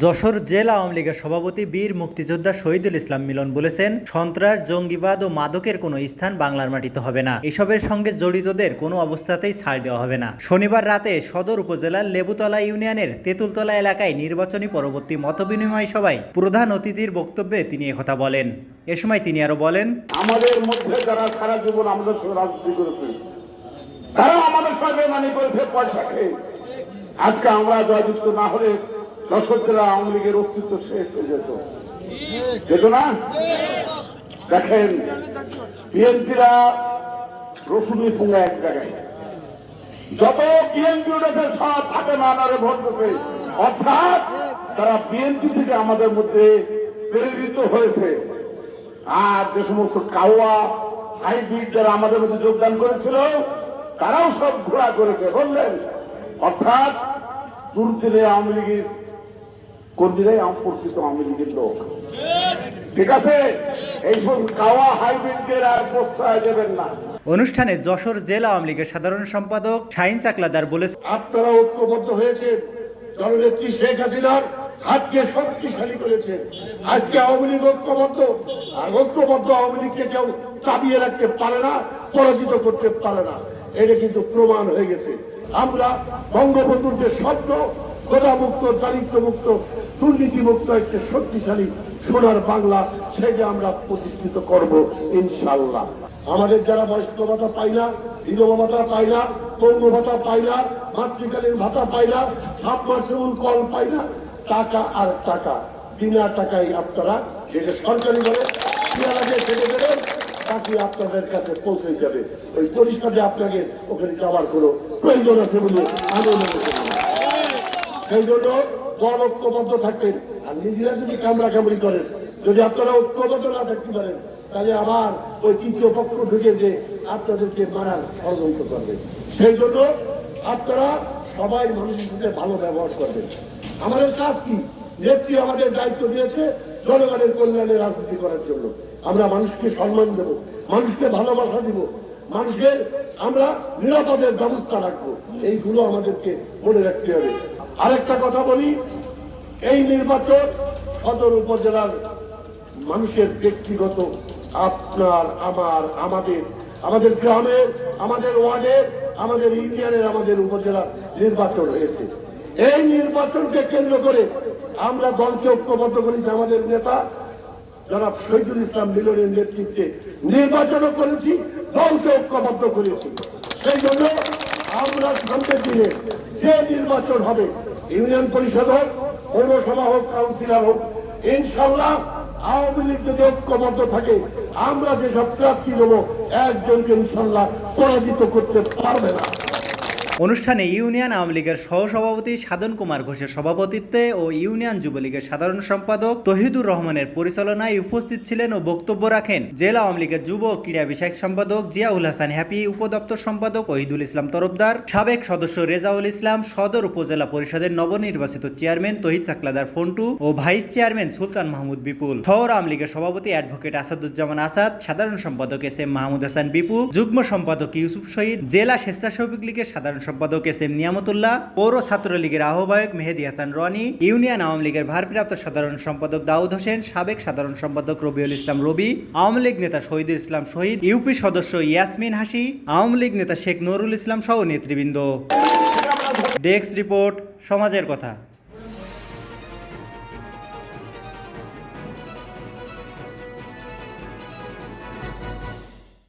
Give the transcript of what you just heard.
যশোর জেলা আওয়ামী লীগের সভাপতি, বীর মুক্তিযোদ্ধা শহীদুল ইসলাম মিলন বলেছেন, সন্ত্রাস, জঙ্গিবাদ ও মাদকের কোনো স্থান বাংলার মাটিতে হবে না। এসবের সঙ্গে জড়িতদের কোনো অবস্থাতেই ছাড় দেওয়া হবে না। শনিবার রাতে সদর উপজেলার লেবুতলা ইউনিয়নের তেঁতুলতলা এলাকায় নির্বাচনী পরবর্তী মতবিনিময় সভায় প্রধান অতিথির বক্তব্যে তিনি একথা বলেন। এ সময় তিনি আরও বলেন, আমাদের মধ্যে যারা সারা জীবন আমাদের রাজনীতি করেছে তারা আমাদের মানে করেছে পয়সা খেয়ে আজকে আমরা জয়যুক্ত না হলে যশোর আওয়ামী লীগের অস্তিত্ব শেষ হয়ে যেত। যেত না? দেখেন, বিএনপিরা রসুনি ফুঙ্গা এক জায়গায়। যত বিএনপি উঠেছে, সব হাতে মানারে ভোট দিতে। অর্থাৎ তারা বিএনপি থেকে আমাদের মধ্যে প্রেরিত হয়েছে। আর যে সমস্ত কাওয়া, হাইব্রিড যারা আমাদের মধ্যে যোগদান করেছিল, তারাও সব ঘোরা করেছে, বললেন। অর্থাৎ দুর্দিনে আওয়ামী লীগের কর্মীরাই প্রকৃত আওয়ামী লীগের লোক। ঠিক আছে? এই সমস্ত কাওয়া হাইব্রিডদের আর প্রশ্রয় দেবেন না। অনুষ্ঠানে যশোর জেলা আওয়ামী লীগের সাধারণ সম্পাদক শাহিন চাকলাদার বলেছেন আপনারা ঐক্যবদ্ধ হয়েছে জননেত্রী শেখ হাসিনার হাতকে শক্তিশালী করেছে আজকে আওয়ামী লীগ ঐক্যবদ্ধ। আর ঐক্যবদ্ধ আওয়ামী লীগকে কেউ চাপিয়ে রাখতে পারে না পরাজিত করতে পারে না। এটা কিন্তু প্রমাণ হয়ে গেছে। আমরা বঙ্গবন্ধুর যে স্বপ্ন খোদামুক্ত দারিদ্র্যমুক্ত দুর্নীতিমুক্ত একটা শক্তিশালী সোনার বাংলা সেটা আমরা প্রতিষ্ঠিত করব ইনশাল্লাহ আমাদের যারা বয়স্ক ভাতা পাই না, বিধবা ভাতা পাই না পঙ্গু ভাতা পাই না, মাতৃকালীন ভাতা পাই না সাবমার্সিবল কল পাই না, টাকা আর টাকা। বিনা টাকায় আপনারা যেটা সরকারি ভাবে পেয়ারাকে ছেড়ে দেবেন, বাকি আপনাদের কাছে পৌঁছে যাবে। ওই পরিষ্কারে আপনাকে ওখানে যাওয়ার কোনো প্রয়োজন আছে বলে আমি মনে করি সেই জন্য দল ঐক্যবদ্ধ থাকবেন আর নিজেরা যদি কামড়া কামড়ি করেন, যদি আপনারা ঐক্যবদ্ধ না থাকতে পারেন, তাহলে আবার ওই তৃতীয় পক্ষ ঢুকে যে আপনাদেরকে মারার ষড়যন্ত্র করবে। সেই জন্য আপনারা সবাই মানুষের সাথে ভালো ব্যবহার করবেন। আমাদের কাজ কি? নেত্রী আমাদের দায়িত্ব দিয়েছে জনগণের কল্যাণে রাজনীতি করার জন্য। আমরা মানুষকে সম্মান দেব, মানুষকে ভালোবাসা দিব, মানুষের আমরা নিরাপদের ব্যবস্থা রাখব। এইগুলো আমাদেরকে মনে রাখতে হবে। আরেকটা কথা বলি, এই নির্বাচন সদর উপজেলার মানুষের ব্যক্তিগত, আপনার, আমার, আমাদের আমাদের গ্রামের আমাদের ওয়ার্ডের আমাদের ইউনিয়নের, আমাদের উপজেলার নির্বাচন হয়েছে। এই নির্বাচনকে কেন্দ্র করে আমরা দলকে ঐক্যবদ্ধ করেছি আমাদের নেতা, জনাব শহীদুল ইসলাম মিলনের নেতৃত্বে নির্বাচনও করেছি, দলকে ঐক্যবদ্ধ করেছি। সেই জন্য আমরা সামনের দিনে নির্বাচন হবে। ইউনিয়ন পরিষদ হোক, পৌরসভা হোক, কাউন্সিলর হোক, ইনশাল্লাহ আওয়ামী লীগ যদি ঐক্যবদ্ধ থাকে, আমরা যেসব প্রার্থী দেবো, একজনকে ইনশাল্লাহ পরাজিত করতে পারবে না। অনুষ্ঠানে ইউনিয়ন আওয়ামী লীগের সহসভাপতি সাধন কুমার ঘোষের সভাপতিত্বে ও ইউনিয়ন যুবলীগের সাধারণ সম্পাদক তহিদুর রহমানের পরিচালনায় উপস্থিত ছিলেন ও বক্তব্য রাখেন জেলা আওয়ামী লীগের যুব ক্রীড়া বিষয়ক সম্পাদক জিয়াউল হাসান হ্যাপি, উপদপ্তর সম্পাদক ওহিদুল ইসলাম তরফদার, সাবেক সদস্য রেজাউল ইসলাম, সদর উপজেলা পরিষদের নবনির্বাচিত চেয়ারম্যান তহিদ চাকলাদার ফন্টু ও ভাইস চেয়ারম্যান সুলতান মাহমুদ বিপুল। শহর আওয়ামী লীগের সভাপতি অ্যাডভোকেট আসাদুজ্জামান আসাদ, সাধারণ সম্পাদক এস এম মাহমুদ হাসান বিপু, যুগ্ম সম্পাদক ইউসুফ শহীদ, জেলা স্বেচ্ছাসেবক লীগের সাধারণ সম্পাদক এস এম নিয়ামতুল্লাহ, পৌর ছাত্রলীগের আহ্বায়ক মেহেদি হাসান রনি, ইউনিয়ন আওয়ামী লীগের ভারপ্রাপ্ত সাধারণ সম্পাদক দাউদ হোসেন, সাবেক সাধারণ সম্পাদক রবিউল ইসলাম রবি, আওয়ামী লীগ নেতা শহীদুল ইসলাম শহীদ, ইউপি সদস্য ইয়াসমিন হাসি, আওয়ামী লীগ নেতা শেখ নুরুল ইসলাম সহ নেতৃবৃন্দ। ডেস্ক রিপোর্ট, সমাজের কথা।